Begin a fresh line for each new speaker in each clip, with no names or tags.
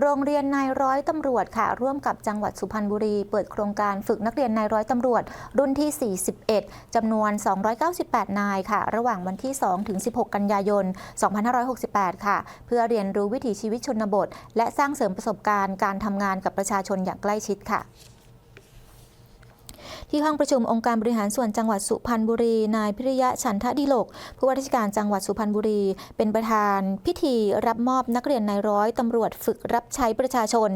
โรงเรียนนายร้อยตำรวจค่ะ ร่วมกับจังหวัดสุพรรณบุรี เปิดโครงการฝึกนักเรียนนายร้อยตำรวจ รุ่นที่ 41จำนวน 298 นายค่ะ ระหว่างวันที่ 2 ถึง 16 กันยายน 2568 ค่ะ เพื่อเรียนรู้วิถีชีวิตชนบท และสร้างเสริมประสบการณ์การทำงานกับประชาชนอย่างใกล้ชิดค่ะ ที่ห้องประชุมองค์การบริหารส่วนจังหวัดสุพรรณบุรี นายพิริยะฉันทะดิโลก ผู้ว่าราชการจังหวัดสุพรรณบุรี เป็นประธานพิธีรับมอบนักเรียนนายร้อยตำรวจฝึกรับใช้ประชาชน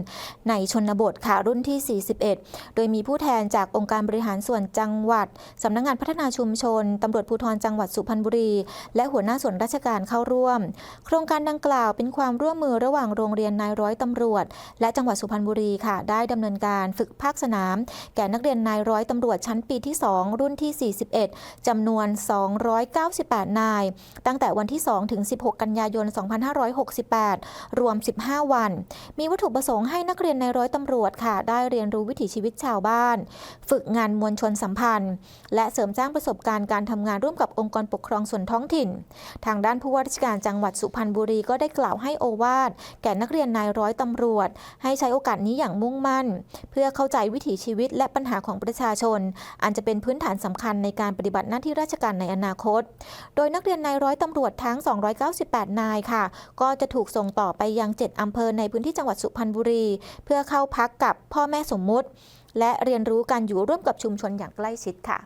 ในชนบทค่ะรุ่นที่ 41 โดยมีผู้แทนจากองค์การบริหารส่วนจังหวัดสำนักงงานพัฒนาชุมชนตำรวจภูธรจังหวัดสุพรรณบุรี และหัวหน้าส่วนราชการเข้าร่วม โครงการดังกล่าวเป็นความร่วมมือระหว่างโรงเรียนนายร้อยตำรวจ และจังหวัดสุพรรณบุรีค่ะ ได้ดำเนินการฝึกภาคสนาม แก่นักเรียนนายร้อยตำรวจชั้นปีที่ 2 รุ่นที่ 41 จำนวน 298 นาย ตั้งแต่วันที่ 2 ถึง 16 กันยายน 2568 รวม 15 วัน มีวัตถุประสงค์ให้นักเรียนในร้อยตำรวจค่ะ ได้เรียนรู้วิถีชีวิตชาวบ้าน ฝึกงานมวลชนสัมพันธ์ และเสริมสร้างประสบการณ์การทำงานร่วมกับองค์กรปกครองส่วนท้องถิ่น ทางด้านผู้ว่าราชการจังหวัดสุพรรณบุรีก็ได้กล่าวให้โอวาทแก่นักเรียนนายร้อยตำรวจ ให้ใช้โอกาสนี้อย่างมุ่งมั่น เพื่อเข้าใจวิถีชีวิตและปัญหาของประชาชน อันจะเป็นพื้นฐานสำคัญในการปฏิบัติหน้าที่ราชการในอนาคต โดยนักเรียนนายร้อยตำรวจทั้ง 298 นายค่ะ ก็จะถูกส่งต่อไปยัง 7อำเภอในพื้นที่จังหวัดสุพรรณบุรี เพื่อเข้าพักกับพ่อแม่สมมุติ และเรียนรู้การอยู่ร่วมกับชุมชนอย่างใกล้ชิดค่ะ